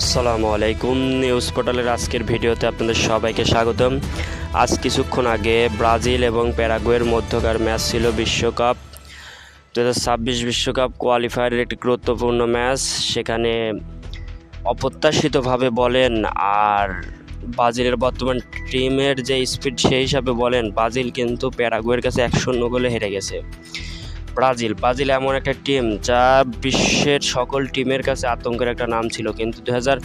আসসালামু আলাইকুম। নিউজ পোর্টালের আজকের ভিডিওতে আপনাদের সবাইকে স্বাগতম। আজ কিছুক্ষণ আগে ব্রাজিল এবং প্যারাগুয়ের মধ্যকার ম্যাচ ছিল বিশ্বকাপ। দু বিশ্বকাপ কোয়ালিফায়ারের একটি গুরুত্বপূর্ণ ম্যাচ। সেখানে অপ্রত্যাশিতভাবে বলেন আর ব্রাজিলের বর্তমান টিমের যে স্পিড সেই হিসাবে বলেন, ব্রাজিল কিন্তু প্যারাগুয়ের কাছে এক শূন্য গোলে হেরে গেছে। ব্রাজিল। ব্রাজিল এমন একটা টিম যা বিশ্বের সকল টিমের কাছে আতঙ্কের একটা নাম ছিল। কিন্তু দু হাজার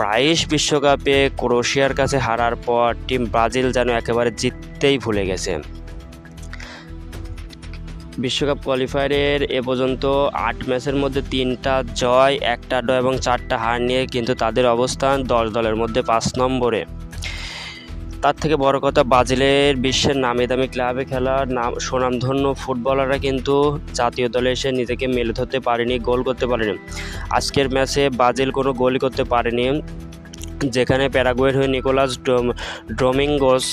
বাইশ বিশ্বকাপে ক্রোয়েশিয়ার কাছে হারার পর টিম ব্রাজিল যেন একেবারে জিততেই ভুলে গেছে। বিশ্বকাপ কোয়ালিফায়ারের এ পর্যন্ত আট ম্যাচের মধ্যে তিনটা জয়, একটা ড এবং চারটা হার নিয়ে কিন্তু তাদের অবস্থান দশ দলের মধ্যে পাঁচ নম্বরে। তার থেকে বড় কথা ব্রাজিলের বিশ্বের নামি দামি ক্লাবে খেলার নাম, সুনামধন্য ফুটবলাররা কিন্তু জাতীয় দলে এসে নিজেকে মেলে ধরতে পারেনি, গোল করতে পারেনি। আজকের ম্যাচে ব্রাজিল কোনো গোলই করতে পারেনি, যেখানে প্যারাগুয়ের হয়ে নিকোলাস ড্রোমিঙ্গোস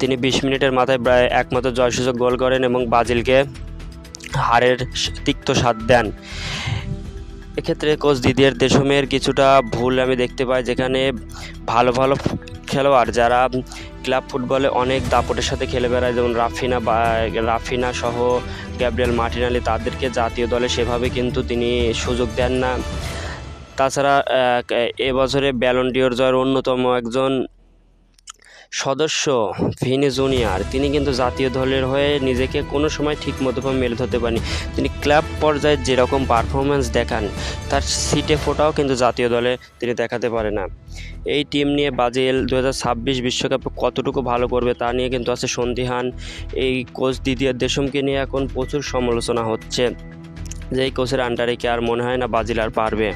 তিনি বিশ মিনিটের মাথায় প্রায় একমাত্র জয়সূচক গোল করেন এবং ব্রাজিলকে হারের তিক্ত স্বাদ দেন। এক্ষেত্রে কোচ দিদিয়ের দেশমের কিছুটা ভুল আমি দেখতে পাই, যেখানে ভালো ভালো খেলোয়াড় যারা ক্লাব ফুটবলে অনেক দাপটের সাথে খেলে বেড়ায়, যেমন রাফিনা বা, রাফিনা সহ গ্যাব্রিয়েল মার্টিনালি তাদেরকে জাতীয় দলে সেভাবে কিন্তু তিনি সুযোগ দেন না। তাছাড়া এবছরে ব্যালন্ডিওর জয়ের অন্যতম একজন সদস্য ভিনি জুনিয়র। তিনি কিন্তু জাতীয় দলের হয়ে নিজেকে কোনো সময় ঠিক মতোভাবে মেলে ধরতে পারেনি। তিনি ক্লাব পর্যায়ে যেরকম পারফরমেন্স দেখান, তার সিটে ফোটাও কিন্তু জাতীয় দলে তিনি দেখাতে পারে না। এই টিম নিয়ে ব্রাজিল দু হাজার বিশ্বকাপে কতটুকু ভালো করবে তা নিয়ে কিন্তু আছে সন্দিহান। এই কোচ দিদিয়ার দেশমকে নিয়ে এখন প্রচুর সমালোচনা হচ্ছে। যে এই কোচের আন্ডারে কি আর মনে হয় না ব্রাজিল আর পারবে?